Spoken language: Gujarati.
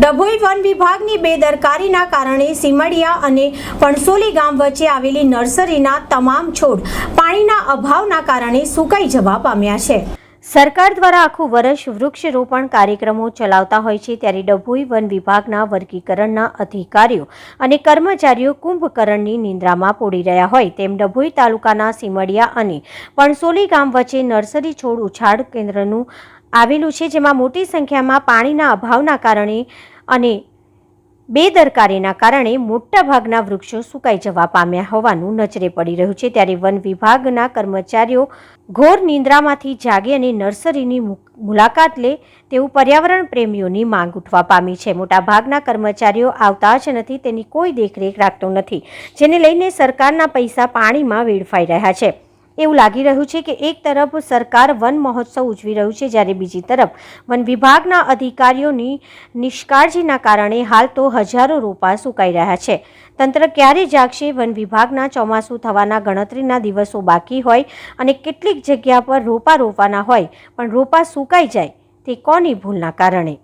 ડભોઈ વન વિભાગની બેદરકારીના કારણે સીમડિયા અને પણસોલી ગામ વચ્ચે આવેલી નર્સરીના તમામ છોડ પાણીના અભાવના કારણે સુકાઈ જવા પામ્યા છે. સરકાર દ્વારા આખું વર્ષ વૃક્ષરોપણ કાર્યક્રમો ચલાવતા હોય છે ત્યારે ડભોઈ વન વિભાગના વર્ગીકરણના અધિકારીઓ અને કર્મચારીઓ કુંભકરણની નિંદ્રામાં પોડી રહ્યા હોય તેમ ડભોઈ તાલુકાના સીમડિયા અને પણસોલી ગામ વચ્ચે નર્સરી છોડ ઉછાળ કેન્દ્રનું આવેલું છે, જેમાં મોટી સંખ્યામાં પાણીના અભાવના કારણે અને બેદરકારીના કારણે મોટાભાગના વૃક્ષો સુકાઈ જવા પામ્યા હોવાનું નજરે પડી રહ્યું છે. ત્યારે વન વિભાગના કર્મચારીઓ ઘોર નિંદ્રામાંથી જાગે અને નર્સરીની મુલાકાત લે તેવું પર્યાવરણ પ્રેમીઓની માંગ ઉઠવા પામી છે. મોટાભાગના કર્મચારીઓ આવતા જ નથી, તેની કોઈ દેખરેખ રાખતો નથી, જેને લઈને સરકારના પૈસા પાણીમાં વેડફાઈ રહ્યા છે. એવું લાગી રહ્યું છે કે એક તરફ સરકાર વન મહોત્સવ ઉજવી રહ્યું છે જ્યારે બીજી તરફ વન વિભાગના અધિકારીઓની નિષ્કાળજીના કારણે હાલ તો હજારો રોપા સુકાઈ રહ્યા છે. તંત્ર ક્યારે જાગશે? વન વિભાગના ચોમાસું થવાના ગણતરીના દિવસો બાકી હોય અને કેટલીક જગ્યા પર રોપા રોપવાના હોય, પણ રોપા સુકાઈ જાય તે કોની ભૂલના કારણે?